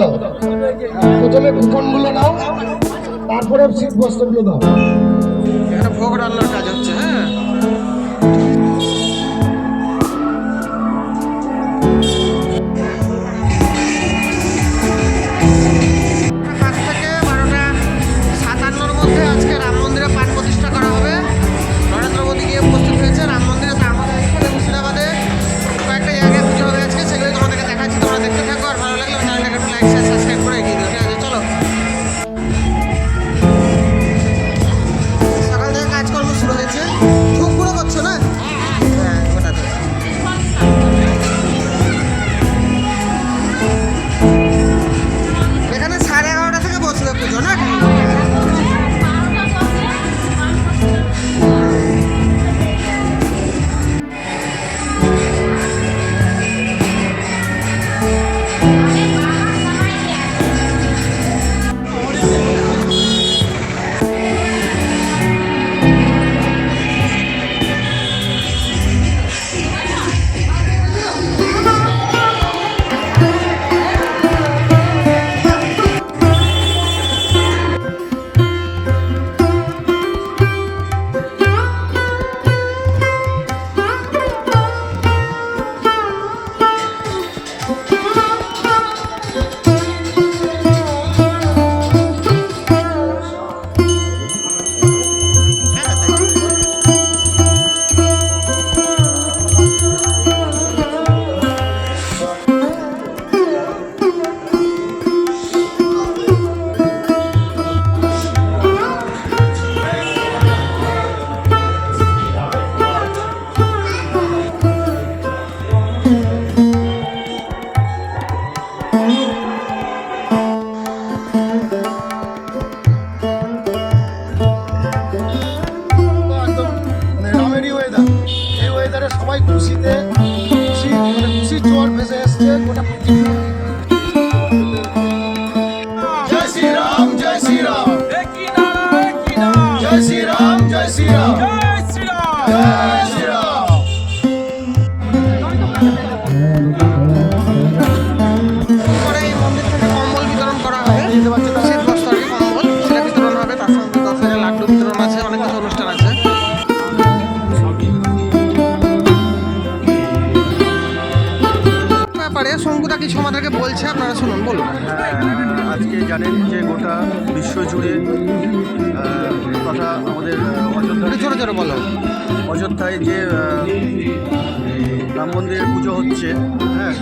দাও। প্রথমে কুপনগুলো দাও তারপরে শীত বস্ত্রগুলো দাও। ভোগ রান্নার কাজ খুশিতে খুশি মানে খুশির জোয়ার ভেসে এসছে গোটা পৃথিবী জয় শ্রী রাম জয় শ্রী রাম জয় শ্রী রাম জয় শ্রী রাম জয় শ্রী রাম কিছু আমাদেরকে বলছে? আপনারা শুনুন বলুন। হ্যাঁ, আজকে জানেন যে গোটা বিশ্ব জুড়ে তথা আমাদের অযোধ্যা জোরে জোরে বলো। অযোধ্যায় যে রাম মন্দিরের পুজো হচ্ছে হ্যাঁ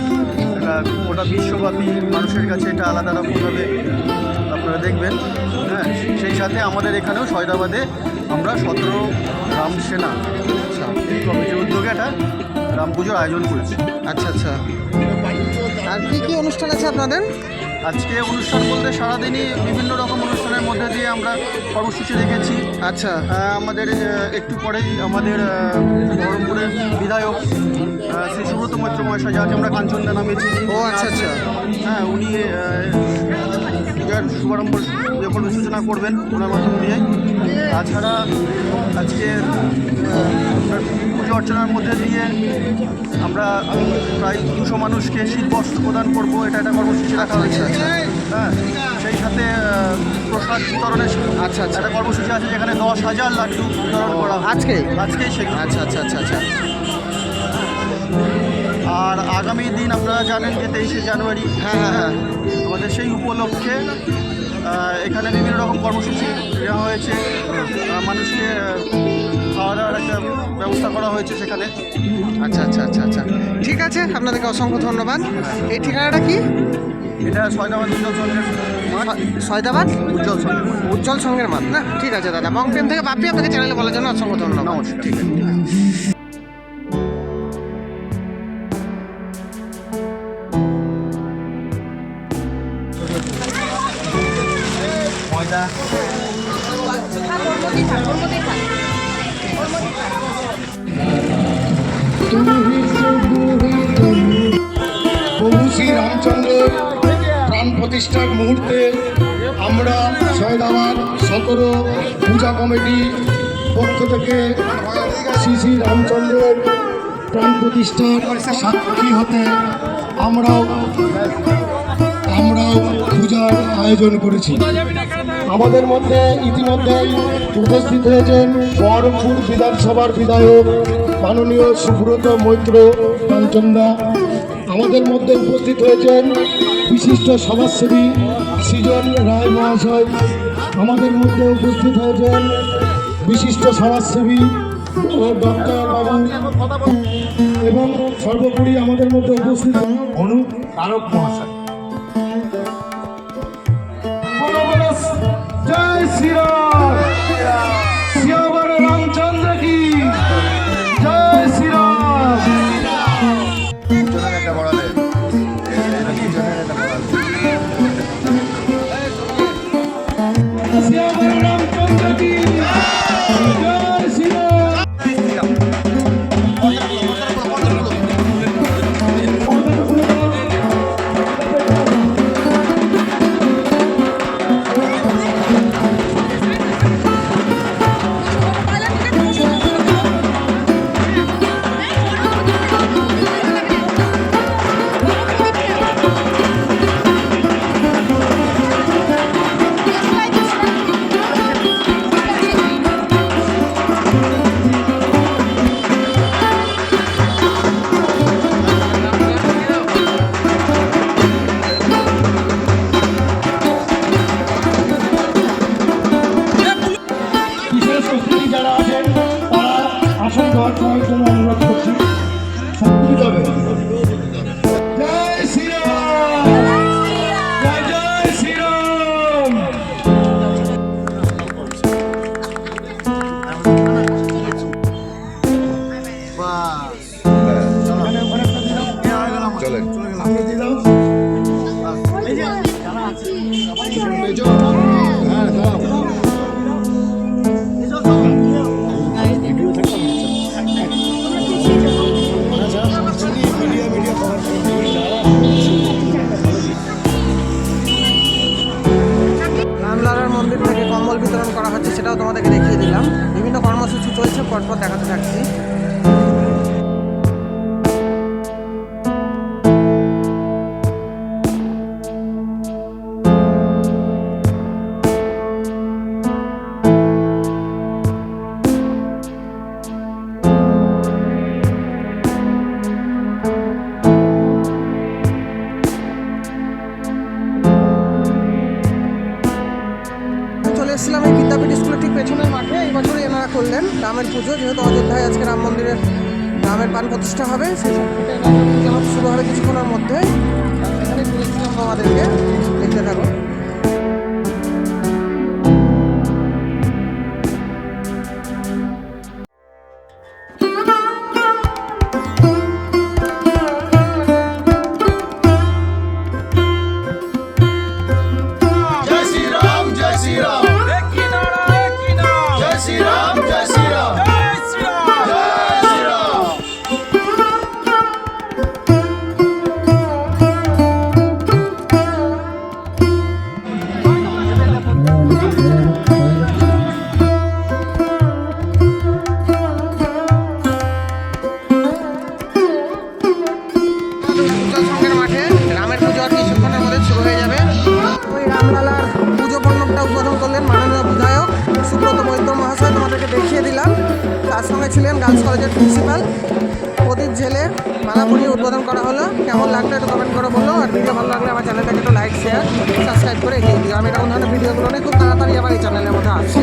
গোটা বিশ্বব্যাপী মানুষের কাছে এটা আলাদা রকমভাবে আপনারা দেখবেন হ্যাঁ সেই সাথে আমাদের এখানেও সয়দাবাদে আমরা সতেরো রাম সেনা আচ্ছা, এই কমিটির উদ্যোগে একটা রাম পুজোর আয়োজন করেছি। আচ্ছা আচ্ছা। আর কি কি অনুষ্ঠান আছে আপনাদের? আজকে অনুষ্ঠান বলতে সারাদিনই বিভিন্ন রকম অনুষ্ঠানের মধ্যে দিয়ে আমরা কর্মসূচি রেখেছি। আচ্ছা। আমাদের একটু পরেই আমাদের বহরমপুরের বিধায়ক শ্রী সুব্রত মৈত্র মহাশয় যাকে আমরা কাঞ্চনদা নামে ও, আচ্ছা, আচ্ছা। হ্যাঁ উনি পূজার শুভারম্ভ সূচনা করবেন ওনার মাধ্যম দিয়ে তাছাড়া আজকে পুজো অর্চনার মধ্যে দিয়ে আমরা প্রায় দুশো মানুষকে শীত বস্ত্র প্রদান করব এটা একটা কর্মসূচি রাখা হয়েছে হ্যাঁ সেই সাথে প্রসাদ বিতরণের আচ্ছা, আচ্ছা। একটা কর্মসূচি আছে যেখানে দশ হাজার লাড্ডু বিতরণ করা। আজকে? আজকেই সেগুলো আচ্ছা আচ্ছা আচ্ছা আচ্ছা আর আগামী দিন আপনারা জানেন যে তেইশে জানুয়ারি হ্যাঁ, হ্যাঁ, হ্যাঁ। আমাদের সেই উপলক্ষে এখানে বিভিন্ন রকম কর্মসূচি দেওয়া হয়েছে। মানুষকে খাওয়া দাওয়ার একটা ব্যবস্থা করা হয়েছে সেখানে। আচ্ছা আচ্ছা আচ্ছা আচ্ছা। ঠিক আছে আপনাদেরকে অসংখ্য ধন্যবাদ। এই ঠিকানাটা কি? এটা সয়দাবাদ উজ্জ্বল সঙ্গের সয়দাবাদ? উজ্জ্বল সঙ্গের মাঠ। উজ্জ্বল সঙ্গের মাঠ না? ঠিক আছে দাদা। বংপেন থেকে বাপি আপনাকে চ্যানেলে বলার জন্য অসংখ্য ধন্যবাদ। ঠিক আছে। প্রভু শ্রী রামচন্দ্রের প্রতিষ্ঠার মুহূর্তে আমরা সয়দাবাদ সতেরো পূজা কমিটি পক্ষ থেকে শ্রী শ্রী রামচন্দ্রের প্রাণ প্রতিষ্ঠার সাক্ষী হতে আমরাও আমরা আয়োজন করেছি। আমাদের মধ্যে ইতিমধ্যেই উপস্থিত হয়েছেন বহরমপুর বিধানসভার বিধায়ক মাননীয় সুব্রত মৈত্র কাঞ্চন্দা। আমাদের মধ্যে উপস্থিত হয়েছেন বিশিষ্ট সমাজসেবী সৃজন রায় মহাশয়। আমাদের মধ্যে উপস্থিত হয়েছেন বিশিষ্ট সমাজসেবী ও ডক্টর বাবু। এবং সর্বোপরি আমাদের মধ্যে উপস্থিত অনুপ তারক মহাশয়। জয় শ্রীরাম দেখিয়ে দিলাম। বিভিন্ন কর্মসূচি চলছে পরপর দেখাতে থাকছি রামের পুজো, যেহেতু অযোধ্যায় আজকে রাম মন্দিরের রামের প্রাণ প্রতিষ্ঠা হবে, সেই শুরু হবে কিছুক্ষণের মধ্যে এখানে আমাদেরকে দেখতে থাকো করলেন মাননীয় বিধায়ক সুব্রত বৈদ্য মহাশয়, তোমাদেরকে দেখিয়ে দিলাম। তার সঙ্গে ছিলেন গার্লস কলেজের প্রিন্সিপাল প্রদীপ ঝেলে। মালাপুরি উদ্বোধন করা হলো। কেমন লাগল একটু কমেন্ট করে বলো। আর ভিডিও ভালো লাগলে আমার চ্যানেলটাকে একটু লাইক শেয়ার সাবস্ক্রাইব করে এগিয়ে দিও। আমি এরকম ধরনের ভিডিওগুলো নিয়ে খুব তাড়াতাড়ি আমার এই চ্যানেলের মধ্যে আসছি।